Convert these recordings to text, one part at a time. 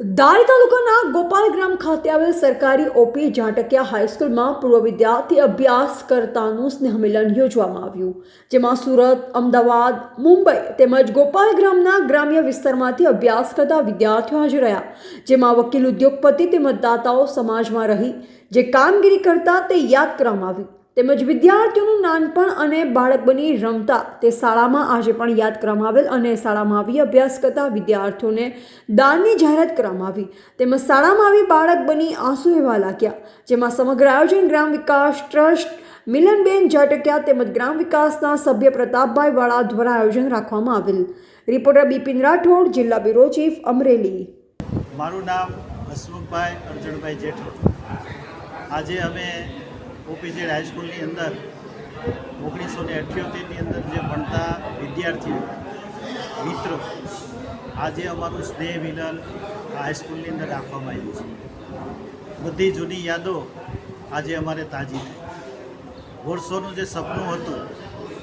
ધારી તાલુકાના ગોપાલગ્રામ ખાતે આવેલ સરકારી ઓપી ઝાટકિયા હાઈસ્કૂલમાં પૂર્વ વિદ્યાર્થી અભ્યાસ કરતાનું સ્નેહમિલન યોજવામાં આવ્યું, જેમાં સુરત, અમદાવાદ, મુંબઈ તેમજ ગોપાલગ્રામના ગ્રામ્ય વિસ્તારમાંથી અભ્યાસ કરતા વિદ્યાર્થીઓ હાજર રહ્યા, જેમાં વકીલ, ઉદ્યોગપતિ તેમજ દાતાઓ સમાજમાં રહી, જે કામગીરી કરતા તે યાદ કરવામાં આવ્યું તેમજ વિદ્યાર્થીઓનું નાનપણ અને બાળક બની રમતા તે શાળામાં આજે પણ યાદ કરવામાં આવેલ અને શાળામાં આવી અભ્યાસ કરતા વિદ્યાર્થીઓને દાનની જાહેરાત કરવામાં આવી તેમજ શાળામાં આવી બાળક બની આંસુ એવા લાગ્યા, જેમાં સમગ્ર આયોજન ગ્રામ વિકાસ ટ્રસ્ટ, મિલનબેન જાટકિયા તેમજ ગ્રામ વિકાસના સભ્ય પ્રતાપભાઈ વાળા દ્વારા આયોજન રાખવામાં આવેલ. રિપોર્ટર બિપિન રાઠોડ, જિલ્લા બ્યુરો ચીફ, અમરેલી. મારું નામ હસમુખભાઈ અર્જુનભાઈ જેઠો આજે અમે ઓપીઝેડ હાઈસ્કૂલની અંદર ઓગણીસો ને અઠ્યોતેરની અંદર જે ભણતા વિદ્યાર્થીઓ, મિત્રો, આજે અમારું સ્નેહ મિલન હાઈસ્કૂલની અંદર રાખવામાં આવ્યું છે. બધી જૂની યાદો આજે અમારે તાજી થઈ. વર્ષોનું જે સપનું હતું,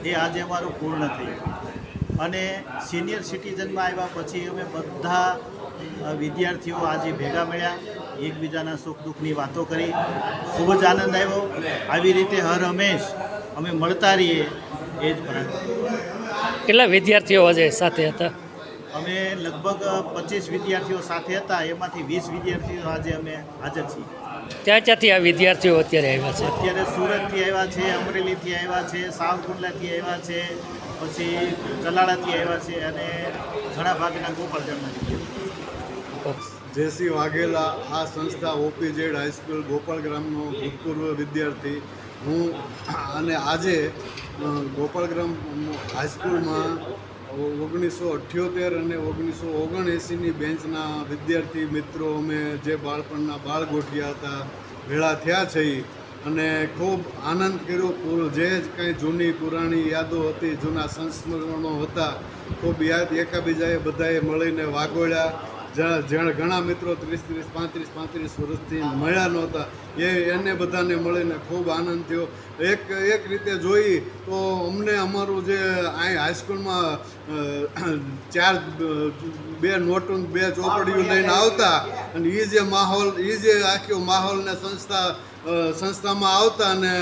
એ આજે અમારું પૂર્ણ થયું અને સિનિયર સિટીઝનમાં આવ્યા પછી અમે બધા વિદ્યાર્થીઓ આજે ભેગા મળ્યા. એકબીજાના સુખ દુઃખની વાતો કરી. ખૂબ જ આનંદ આવ્યો. આવી રીતે હર હંમેશ અમે મળતા રહીએ એ જ પ્રાર્થના. કેટલા વિદ્યાર્થીઓ આજે સાથે હતા? અમે લગભગ પચીસ વિદ્યાર્થીઓ સાથે હતા. એમાંથી વીસ વિદ્યાર્થીઓ આજે અમે હાજર છીએ. ક્યાં ક્યાંથી આ વિદ્યાર્થીઓ અત્યારે આવ્યા છે? અત્યારે સુરતથી આવ્યા છે અમરેલીથી આવ્યા છે સાવકુંડલાથી આવ્યા છે પછી જલાળાથી આવ્યા છે અને ઘણા ભાગના ગોપાલગઢમાંથી જેસી વાઘેલા આ સંસ્થા ઓપીજેડ હાઈસ્કૂલ ગોપાલ ગ્રામનો ભૂતપૂર્વ વિદ્યાર્થી. હું અને આજે ગોપાલગ્રામ હાઈસ્કૂલમાં ઓગણીસો અઠ્યોતેર અને ઓગણીસો ઓગણએંસીની બેન્ચના વિદ્યાર્થી મિત્રો અમે જે બાળપણના બાળ ગોઠિયા હતા, ભેળા થયા છે અને ખૂબ આનંદ કર્યો. પૂરો, જે જ કંઈ જૂની પુરાણી યાદો હતી, જૂના સંસ્મરણો હતા, ખૂબ યાદ એકાબીજાએ બધાએ મળીને વાગોળ્યા. જ્યાં ઘણા મિત્રો ત્રીસ ત્રીસ, પાંત્રીસ પાંત્રીસ વર્ષથી મળ્યા નહોતા. એ એને બધાને મળીને ખૂબ આનંદ થયો. એક એક રીતે જોઈ તો અમને અમારું જે અહીં હાઈસ્કૂલમાં ચાર, બે નોટું બે ચોપડીઓ લઈને આવતા અને એ જે માહોલ એ જે આખો માહોલ ને સંસ્થા સંસ્થામાં આવતા અને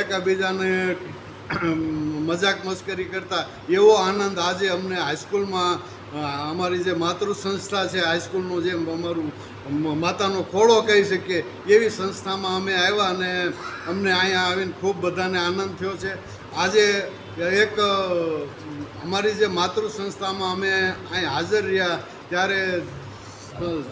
એકબીજાને મજાક મસ્કરી કરતા, એવો આનંદ આજે અમને હાઈસ્કૂલમાં અમારી જે માતૃ સંસ્થા છે હાઈસ્કૂલનું જેમ અમારું માતાનો ખોળો કહી શકીએ, એવી સંસ્થામાં અમે આવ્યા અને અમને અહીંયા આવીને ખૂબ બધાને આનંદ થયો છે. આજે એક અમારી જે માતૃ સંસ્થામાં અમે અહીં હાજર રહ્યા, ત્યારે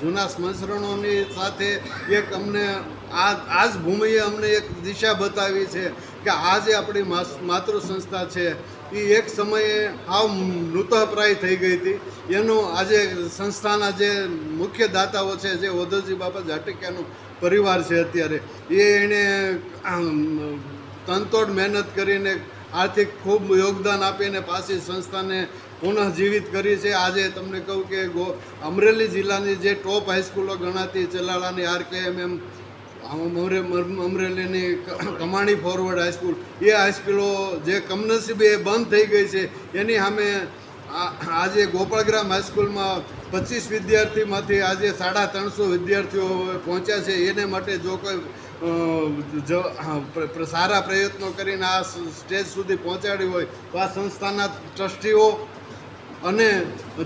જૂના સ્મશરણોની સાથે એક અમને આ આ જ ભૂમિએ અમને એક દિશા બતાવી છે કે આ જે આપણી માતૃ સંસ્થા છે એ એક સમયે આ મૃતપ્રાય થઈ ગઈ હતી. એનું આજે સંસ્થાના જે મુખ્ય દાતાઓ છે, જે ઓધોજી બાપા ઝાટકિયાનું પરિવાર છે અત્યારે, એ એણે તનતોડ મહેનત કરીને આર્થિક ખૂબ યોગદાન આપીને પાછી સંસ્થાને પુનઃજીવિત કરી છે. આજે તમને કહું કે ગો, અમરેલી જિલ્લાની જે ટોપ હાઈસ્કૂલો ગણાતી ચલાળાની આર કે એમ એમ અમરેલીની કમાણી ફોરવર્ડ હાઈસ્કૂલ એ હાઈસ્કૂલો જે કમનસીબે બંધ થઈ ગઈ છે, એની સામે આજે ગોપાળગ્રામ હાઈસ્કૂલમાં પચીસ વિદ્યાર્થીમાંથી આજે સાડા ત્રણસો વિદ્યાર્થીઓ પહોંચ્યા છે. એને માટે જો કોઈ સારા પ્રયત્નો કરીને આ સ્ટેજ સુધી પહોંચાડ્યું હોય, તો આ સંસ્થાના ટ્રસ્ટીઓ અને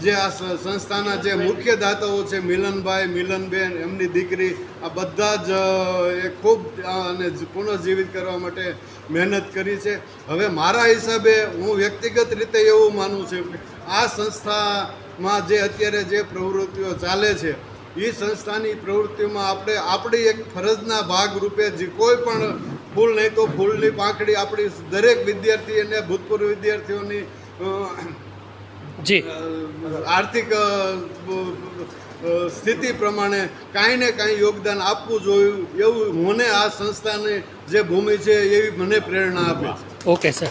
જે આ સંસ્થાના જે મુખ્ય દાતાઓ છે, મિલનભાઈ, મિલનબેન, એમની દીકરી, આ બધા જ એ ખૂબ અને પુનઃજીવિત કરવા માટે મહેનત કરી છે. હવે મારા હિસાબે હું વ્યક્તિગત રીતે એવું માનું છું કે આ સંસ્થામાં જે અત્યારે જે પ્રવૃત્તિઓ ચાલે છે એ સંસ્થાની પ્રવૃત્તિઓમાં આપણે, આપણી એક ફરજના ભાગ રૂપે જે કોઈ પણ ફૂલ નહીં તો ફૂલની પાંખડી આપણી દરેક વિદ્યાર્થી અને ભૂતપૂર્વ વિદ્યાર્થીઓની જી. આર્થિક સ્થિતિ પ્રમાણે કાંઈ ને કાંઈ યોગદાન આપવું જોયું એવું મને આ સંસ્થાની જે ભૂમિ છે એવી મને પ્રેરણા આપે ઓકે સર.